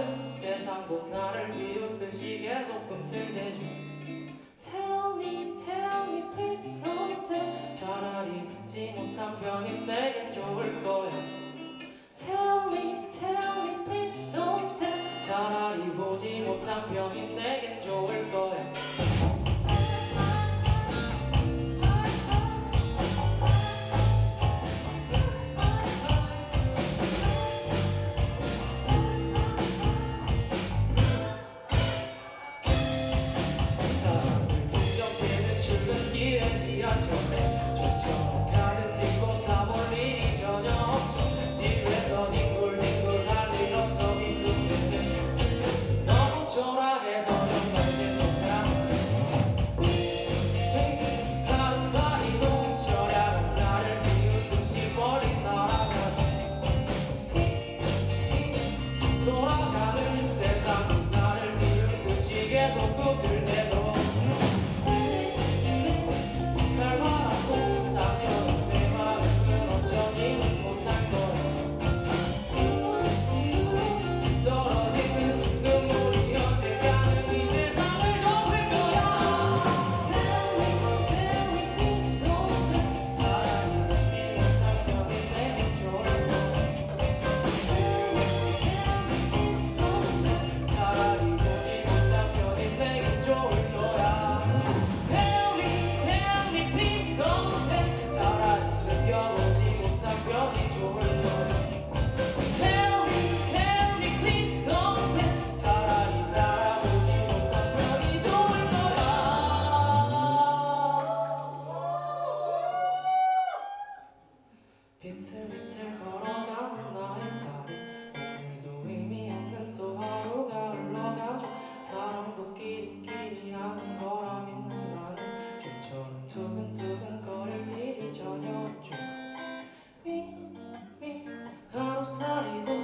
작은 세상도 나를 비웃듯이 계속 꿈틀대죠 Tell me, tell me, please don't tell 차라리 듣지 못한 병이 내겐 좋을 거야 Tell me, tell me, please don't tell 차라리 보지 못한 병이 내겐 좋을 거야 sorry